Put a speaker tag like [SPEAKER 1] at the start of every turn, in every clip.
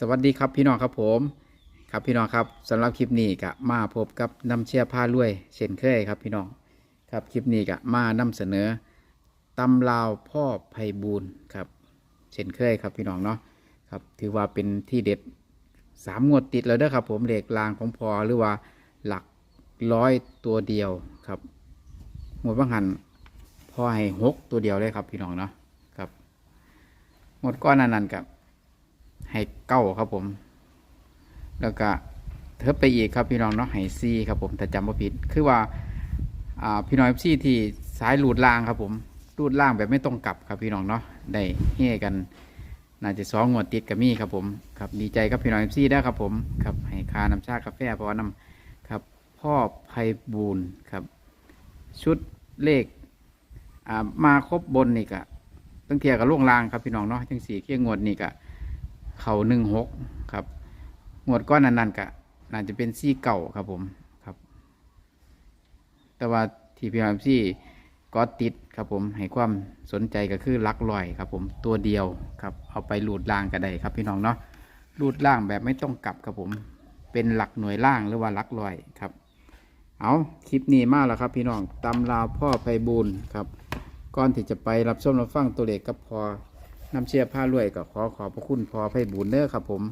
[SPEAKER 1] สวัสดีครับพี่น้องครับผม ครับพี่น้องครับสำหรับคลิปนี้ก็มาพบกับน้ำเชี่ยผ้ารวยเช่นเคยครับพี่น้องครับคลิปนี้ก็มานำเสนอตำลาวพ่อไพบูลครับเช่นเคยครับพี่น้องเนาะครับถือว่าเป็นที่เด็ดสามงวดติดแล้วเด้อครับ ผมเหลขลางของพอหรือว่าหลักร้อยตัวเดียวครับหมดว่างหันพอให้หกตัวเดียวเลยครับพี่น้องเนาะครับหมดก้อนนั้นๆกับ ให้เก้าครับผม แล้วก็เทิบไปอีกครับพี่น้องเนาะให้ซีครับผมแต่จำว่าผิด คือว่าพี่น้องซีที่สายหลูดล่างครับผมลูดล่างแบบไม่ต้องกลับครับพี่น้องเนาะได้เฮ่กันน่าจะสองงวดติดกับมี่ครับผมครับดีใจกับพี่น้องซีได้ครับผมครับให้คาน้ำชากาแฟเพราะว่านำครับพ่อไพบูลครับ ชุดเลขอ่ามาครบบนนี่กะตั้งเทียกับล่วงลางครับพี่น้องเนาะจังสี่เคียงงวดนี่กะ เขาหนึ่งหกครับงวดก้อนนั้นๆกะน่าจะเป็นซี่เก่าครับผมครับ แต่ว่าทีพีเอ็มซีก็ติดครับผมให้ความสนใจก็คือลักลอยครับผมตัวเดียวครับ เอาไปหลูดล่างก็ได้ครับพี่น้องเนาะหลูดล่างแบบไม่ต้องกลับครับผม เป็นหลักหน่วยล่างหรือว่าลักลอยครับ เอาคลิปนี้มากแล้วครับ พี่น้องตำราพ่อไพบูลครับก่อนที่จะไปรับชมรับฟังตัวเลขกับพอ น้ำเชียร์ผ้ารวยก็ขอขอบพระคุณพอไพบุญเด้อครับผม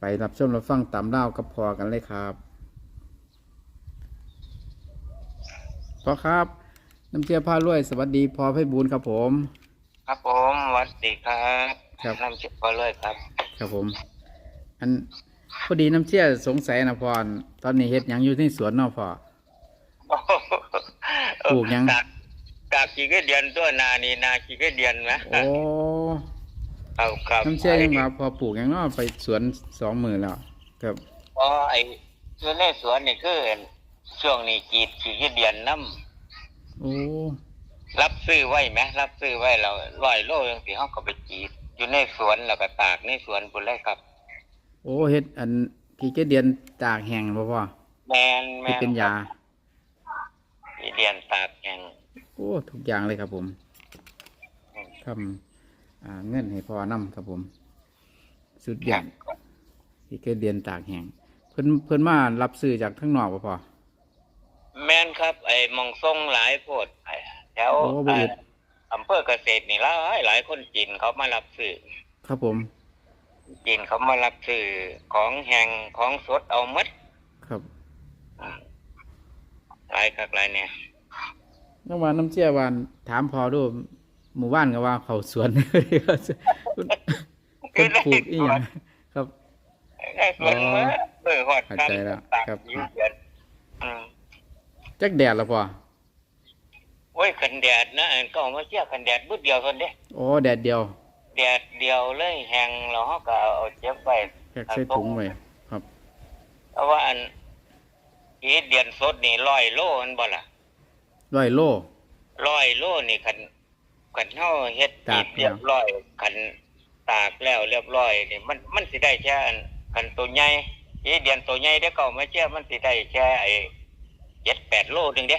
[SPEAKER 1] ไปรับชมรับฟังตามเล่าวกับพอกันเลยครับพอครับ น้ำเชียร์ผ้ารวยสวัสดีพอไพบุญครับผม
[SPEAKER 2] ครับผมสวัสดีครับ
[SPEAKER 1] ครับ
[SPEAKER 2] น้ำเชื่อพอเลยครับ
[SPEAKER 1] ครับผม อันพอดีน้ำเชียร์สงสัยนะพอตอนนี้เฮ็ดหยังอยู่ที่สวนเนอพอปลูกยัง
[SPEAKER 2] กากกากกี่ก็เดือนตัวนานี่นากี่ก็เดือนไหม
[SPEAKER 1] โอ้
[SPEAKER 2] ครับครับ
[SPEAKER 1] น้ำเชียร์ยังมาพอปลูกหยังเนอไปสวนสองมือแล้วครับ
[SPEAKER 2] อ๋อไอ้ส่วนในสวนนี่คือช่วงนี้กรีดกี่ก็เดือนน้
[SPEAKER 1] โอ้ำ
[SPEAKER 2] รับซื้อไว้ไหมรับซื้อไว้เราร้อยโลยังสีห้องก็ไปกรีด อยู่ในสวนแล้วก็ตากในสวนปุ่นเลยครับ
[SPEAKER 1] โอ้เฮ็ดอันกี่เกเดือนตากแห้งบ่พอ
[SPEAKER 2] แมนแม
[SPEAKER 1] เฮ็ด
[SPEAKER 2] น
[SPEAKER 1] เป็นยา
[SPEAKER 2] กี่เดือนตากแห้ง
[SPEAKER 1] โอ้ทุกอย่างเลยครับผมทำอ่าเงินให้พอนำครับผม สุดยอดที่เกเดียนตากแหงเพิ่นเพิ่นมารับซื้อจากทั้งนอกบ่พอ
[SPEAKER 2] แมนครับ ไอ้หมองทรงหลายโพดไอ้แถว
[SPEAKER 1] โอ้บ่อึด
[SPEAKER 2] อำเภอเกษตรนี่หลายหลายคนจีนเขามารับซื้อ
[SPEAKER 1] ครับผม
[SPEAKER 2] จีนเขามารับซื้อของแห้งของสดเอาหมด
[SPEAKER 1] ครับ
[SPEAKER 2] หลายคักหลายเนี่ย
[SPEAKER 1] น้ำหวานน้ำเชี่ยวหวานถามพอดูหมู่บ้านก็ว่าเขาสวนเพิ่นเพิ่นปลูกอีหยังครับ
[SPEAKER 2] ได้เกินมาเออฮอด
[SPEAKER 1] เข้าใจแล้ว
[SPEAKER 2] ตาก
[SPEAKER 1] ครับ
[SPEAKER 2] อยู่เดือนอืม
[SPEAKER 1] จักแดดแล้วพอ
[SPEAKER 2] โอ้ยขันแดดนะอันก็เอามาเชี่ยขันแดดบึดเดียวคนเด้
[SPEAKER 1] โอ้แดดเดียว
[SPEAKER 2] แดดเดียวเลยแห้งแล้วเขาก็เอาเจ็บไว้
[SPEAKER 1] แพ็กใส่ถุงไว้ครับ
[SPEAKER 2] เพราะว่าอันอีเดือนสดนี่ร้อยโลมันบ่ล่ะ
[SPEAKER 1] ร้อยโล
[SPEAKER 2] ร้อยโลนี่คันคันเฮาเฮ็ด
[SPEAKER 1] ตาก
[SPEAKER 2] เรียบร้อยคันตากแล้วเรียบร้อยนี่มันมันสิได้แค่อันคันตัวใหญ่อีเดือนตัวใหญ่เด้อก็เอามาเชื่อมันสิได้แค่ไอ้7-8โลนึงเด้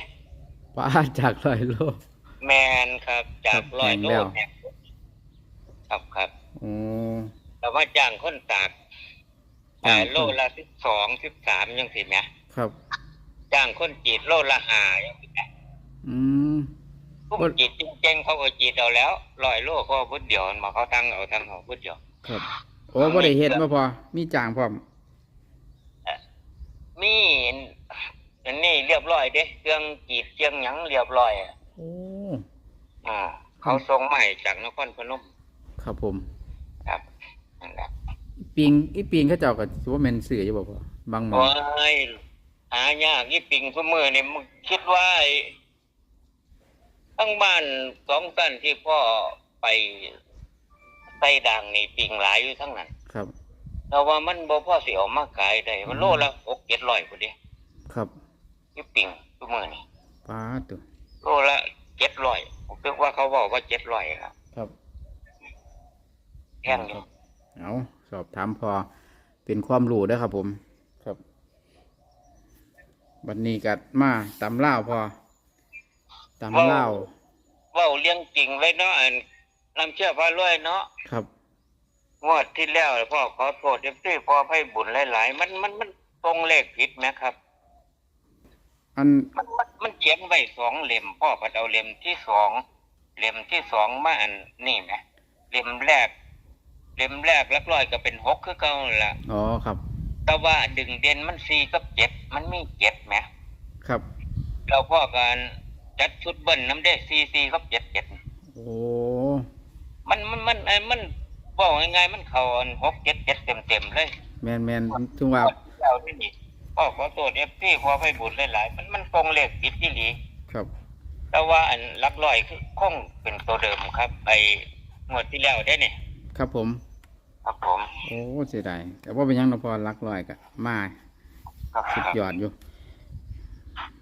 [SPEAKER 1] ป้าจากร้อยโล
[SPEAKER 2] แมนครับจาก
[SPEAKER 1] ครับ
[SPEAKER 2] ร้อยโล
[SPEAKER 1] แม่นแล้ว
[SPEAKER 2] เนี่ยครับครับ
[SPEAKER 1] โอ้
[SPEAKER 2] แต่ว่าจ้างคนตาก
[SPEAKER 1] จ้าง
[SPEAKER 2] อ่าโลละสิบสองสิบสามยังสิแหม
[SPEAKER 1] ครับ
[SPEAKER 2] จ้างคนจีดโลละห้ายังสิแหม
[SPEAKER 1] อืม
[SPEAKER 2] ผู้
[SPEAKER 1] บ่
[SPEAKER 2] จีดจริงๆเขาก็จีดเอาแล้วร้อยโลเขาเอาพุดเดียวมาเขาทั้งเอาทั้งเอาพุดเดียว
[SPEAKER 1] ครับโอ้บ่ได้เฮ็ดมาพอ มีจ้างพร้อม
[SPEAKER 2] มีอันนี้เรียบร้อยเด้เครื่องจีดเครื่องหยังเรียบร้อยอะ
[SPEAKER 1] โอ้
[SPEAKER 2] อ่าเขาส่งมาให้จากนครพนม
[SPEAKER 1] ครับผม
[SPEAKER 2] ครับนั่นแหละ
[SPEAKER 1] ปิงอีปิงเขาเจ้าก็สิว่าแม่นซื้ออยู่บ่พอบางหมอ
[SPEAKER 2] โอ้ยหายากยี่ปิงทุกมือนี่มึงคิดว่าไอ้ ทั้งบ้านสองตันที่พ่อไปใส่ด่างนี่ปิงหลายอยู่ทั้งนั้น
[SPEAKER 1] ครับ
[SPEAKER 2] แต่ว่ามันบ่พ่อสิเอามาขายได้มันโลละหกเจ็ดร้อยพอดี
[SPEAKER 1] ครับ
[SPEAKER 2] ยี่ปิงทุกมือนี่
[SPEAKER 1] ป้าดตัว
[SPEAKER 2] โลละเจ็ดร้อยผมคิดว่าเขาบอกว่าเจ็ดร้อยครับ
[SPEAKER 1] ครับ
[SPEAKER 2] แพงอยู่
[SPEAKER 1] เอาสอบถามพอเป็นความรู้เด้อครับผม ครับบัดนี้ก็มาตำล่าวพอ ตำล่าว
[SPEAKER 2] เว่าเลี้ยงจริงไว้เนาะอันน้ำเชื่อพารวยเนาะ
[SPEAKER 1] ครับ
[SPEAKER 2] งวดที่แล้วพ่อขอโทษเอฟซีพ่อให้บุญหลาย ๆ มันมันมันตรงเลขผิดไหมครับ
[SPEAKER 1] อัน
[SPEAKER 2] มันมันมันเขียนไว้สองเล่มพ่อพัดเอาเล่มที่สองเล่มที่สองมาอันนี่ไหมเล่มแรก เล่มแรกหลักร้อยก็เป็นหกคือเก่านั่นละ
[SPEAKER 1] อ๋อครับ
[SPEAKER 2] แต่ว่าดึงเด่นมันสี่กับเจ็ดมันมีเจ็ดไหม
[SPEAKER 1] ครับ
[SPEAKER 2] เราพ่อการ จัดชุดเบิ้ลน้ำได้สี่สี่กับเจ็ดเจ็ด
[SPEAKER 1] โอ้
[SPEAKER 2] มันมันมันเอ้ยมันบอกยังไงายๆมันเขาอันหกเจ็ดเจ็ดเต็มเต็มๆเลย
[SPEAKER 1] แมนแมนถึงว่า
[SPEAKER 2] เราที่นี่พ่อขอโทษเอฟซีขอให้บุญหลายๆมันมันตรงเลขผิดที่หลี
[SPEAKER 1] ครับ
[SPEAKER 2] แต่ว่าอันหลักร้อยคือคงเป็นตัวเดิมครับไอ้งวดที่แล้วได้เนี่ย
[SPEAKER 1] ครับผม
[SPEAKER 2] ครับผม
[SPEAKER 1] โอ้เสียดายแต่ว่าเป็นหยังเราพอรักลอยกะมา
[SPEAKER 2] ครับ
[SPEAKER 1] สุดยอดอยู่
[SPEAKER 2] ก็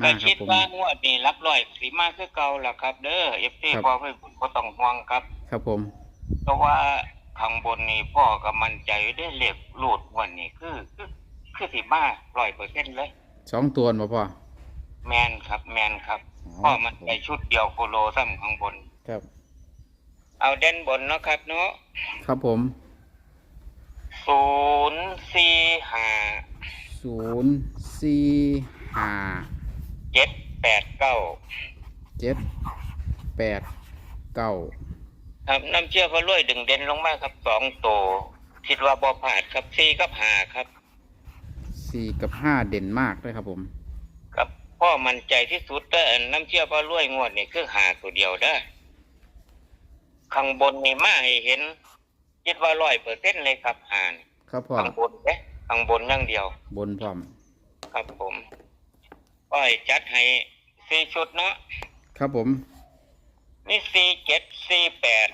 [SPEAKER 1] มาครั
[SPEAKER 2] คิ
[SPEAKER 1] บ
[SPEAKER 2] ด
[SPEAKER 1] ผม
[SPEAKER 2] ว่างวดนี้หลักร้อยสีมาคือเก่าล่ะครับ เด้อเอฟซี
[SPEAKER 1] ครับ
[SPEAKER 2] ขอให้บุญก็ต้องห่วงครับ
[SPEAKER 1] ครับผม
[SPEAKER 2] เพราะว่าข้างบนนี่พ่อก็มั่นใจได้เลขรูดงวันนี้คือ คือคือสิมาร้อยเปอร์เซ็นต์เลย
[SPEAKER 1] สองตัวมาพ่อ
[SPEAKER 2] แมนครับแมนครับ
[SPEAKER 1] อ๋อ
[SPEAKER 2] พ่อมันใจชุดเดียวโคโลซ้ำข้างบน
[SPEAKER 1] ครับ
[SPEAKER 2] เอาเด่นบนเนาะครับเนาะ
[SPEAKER 1] ครับผม
[SPEAKER 2] ศูนย์สี่ห้า
[SPEAKER 1] ศูนย์สี่ห้า
[SPEAKER 2] เจ็ดแปดเก้า
[SPEAKER 1] เจ็ดแปดเก้า
[SPEAKER 2] ครับน้ำเชื่อพระรวยดึงเด่นลงมาครับสองตัวคิดว่าบ่ผ่านครับสี่กับห้าครับ
[SPEAKER 1] สี่กับห้าเด่นมากเลยครับผม
[SPEAKER 2] ครับพ่อมั่นใจที่สุดเด้อน้ำเชื่อพระรวยงวดนี่คือหาตัวเดียวเด้อข้างบนนี่มาให้เห็น คิดว่าร้อยเปอร์เซ็นเลยครับหาน
[SPEAKER 1] ครับพ่อ
[SPEAKER 2] ข้างบนเด้ข้างบนอย่างเดียว
[SPEAKER 1] บนพร้อม
[SPEAKER 2] ครับผม อ้อยจัดให้สี่ชุดเนาะ
[SPEAKER 1] ครับผม
[SPEAKER 2] มีสี่เจ็ดสี่แปด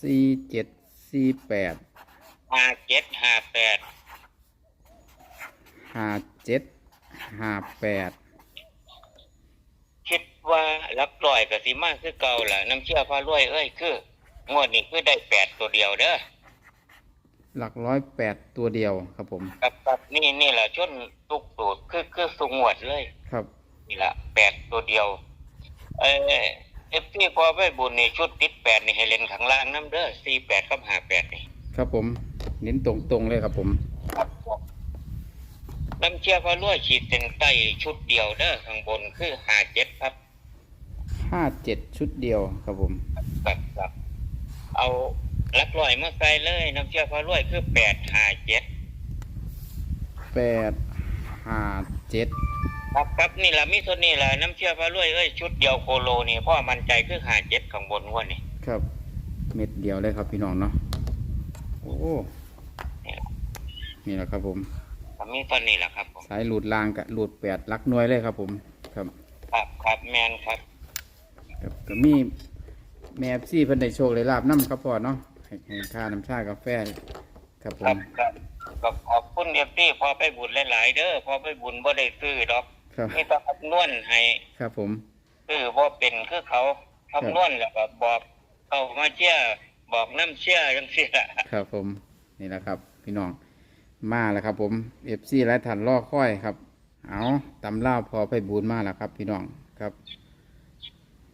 [SPEAKER 1] สี่เจ็ดสี่แปด
[SPEAKER 2] ห้าเจ็ดห้าแปด
[SPEAKER 1] ห้าเจ็ดห้าแปด
[SPEAKER 2] คิดว่ารักร้อยกับสีมาคือเก่าล่ะน้ำเชื่อพระรวยเอ้ยคืองวดนี้คือได้แปดตัวเดียวเด้อ
[SPEAKER 1] หลักร้อยแปดตัวเดียวครับผม
[SPEAKER 2] กับกับนี่นี่แหละชนตุกตูดคือคือสุงวดเลย
[SPEAKER 1] ครับ
[SPEAKER 2] นี่แหละแปดตัวเดียว เออเอฟซีพอไปบุญนี่ชุดติดแปดนี่ให้เล่นข้างล่างน้ำเด้อสี่แปดกับห้าแปดนี่
[SPEAKER 1] ครับผม เน้นตรงๆเลยครับผม
[SPEAKER 2] ครับน้ำเชื่อพระรวยขีดเส้นใต้ชุดเดียวเด้อข้างบนคือห้าเจ็ดครับ
[SPEAKER 1] ห้าเจ็ดชุดเดียวครับผม
[SPEAKER 2] ครับครับเอา ลักลอยมาใส่เลยน้ำเชื่อพระรวยคือแปดห้าเจ็ด
[SPEAKER 1] แปดห้าเจ็ด
[SPEAKER 2] ครับครับนี่แหละมิโซนี่แหละน้ำเชื่อพระรวยเอ้ยชุดเดียวโคโลนี่พ่อมันใจคือห้าเจ็ดข้างบนงวดนี่
[SPEAKER 1] ครับ เม็ดเดียวเลยครับพี่น้องเนาะโอ้นี่แหละครับผม
[SPEAKER 2] มีตอนนี้แหละครับผม
[SPEAKER 1] สายหลุดลางกับหลุดแปดลักหน่วยเลยครับ ผมครับ
[SPEAKER 2] ครับครับแมนครับ
[SPEAKER 1] ครับก็มีแม่ซี่เพิ่นได้โชคได้ลาบน้ำครับพ่อเนาะ ให้ให้ค่าน้ำชากาแฟครับผ
[SPEAKER 2] ครับ
[SPEAKER 1] ม
[SPEAKER 2] ครับก็ขอบคุณเอฟซีพอไปบุญหลาย ๆ เด้อพอไปบุญบ่ได้ซื้อดอก
[SPEAKER 1] ครับ
[SPEAKER 2] มีแต่คำนวณให้
[SPEAKER 1] ครับผม
[SPEAKER 2] ซื้อบ่เป็นคือเขาคำนวณแล้วก็บอกเขามาเชื่อบอกน้ำเชื่อจังซี่ล่ะ
[SPEAKER 1] ครับผม นี่แหละครับ พี่น้อง มาแล้วครับ ผมเอฟซีและทันล่อค่อยครับ เอาตำเล่าวพอไปบูนมาแล้วครับ พี่น้องครับ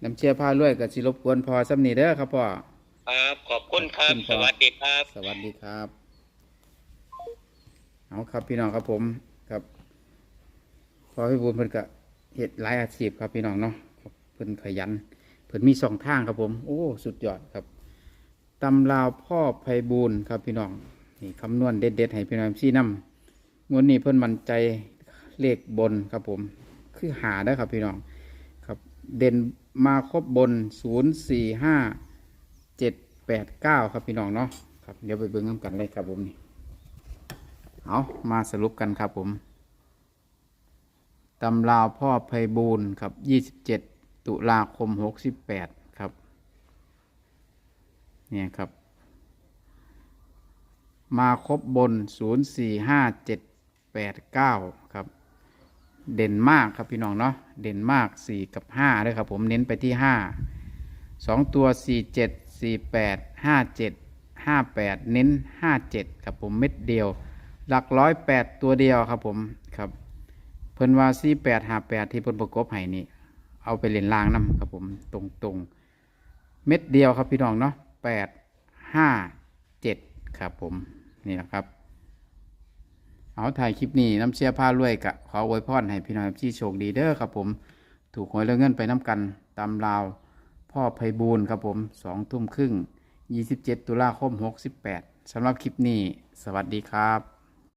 [SPEAKER 1] น้ำเชื่อผ้าลวยกับสิรบกวนพอสำนีเด้อครับพ่อ
[SPEAKER 2] ครับ ขอบคุณครับ
[SPEAKER 1] ขอบคุณค
[SPEAKER 2] ส
[SPEAKER 1] รับ
[SPEAKER 2] วัสดีครับ
[SPEAKER 1] สวัสดีครับ เอาครับพี่น้องครับผมครับ พอพี่บูนเพิ่นก็เฮ็ดหลายอาชีพครับพี่น้องเนาะครับเพิ่นขยันเพิ่นมีสองทางครับผม โอ้สุดยอดครับตำลาวพ่อไพบูลย์ครับพี่น้องนี่คำนวณเด็ดๆให้พี่น้องซี่นำงวดนี้เพิ่นมั่นใจเลขบนครับผม คือหาได้อครับพี่น้องครับ เด่นมาครบบนศูนย์สี่ห้า เจ็ดแปดเก้าครับพี่น้องเนาะครับเดี๋ยวไปเบิ่งน้ำกันเลยครับผมนี่เอามาสรุปกันครับผมตำราวพ่อไพบูลย์ครับยี่สิบเจ็ดตุลาคมหกสิบแปดครับเนี่ยครับ มาครบบนศูนย์สี่ห้าเจ็ดแปดเก้าครับเด่นมากครับพี่น้องเนาะเด่นมากสี่กับห้าด้วยครับผมเน้นไปที่ห้าสองตัวสี่เจ็ด สี่แปดห้าเจ็ดห้าแปดเน้นห้าเจ็ดครับผมเม็ดเดียว หลักร้อยแปดตัวเดียวครับผมครับเพิ่นว่าสี่แปดห้าแปดที่เพิ่นประกบให้นี่เอาไปเล่นลางน้ำครับผมตรงตรงเม็ดเดียวครับพี่น้องเนาะแปดห้าเจ็ดครับผมนี่นะครับ เอาถ่ายคลิปนี้น้ำเชี่ยผ้ารวยกะขออวยพรให้พี่น้องที่โชคดีเด้อครับผม ถูกหวยแล้วเงินไปน้ำกันตำมราว พ่อไพบูลครับผมสองทุ่มครึ่ง 27 ตุลาคม 68สำหรับคลิปนี้ สวัสดีครับ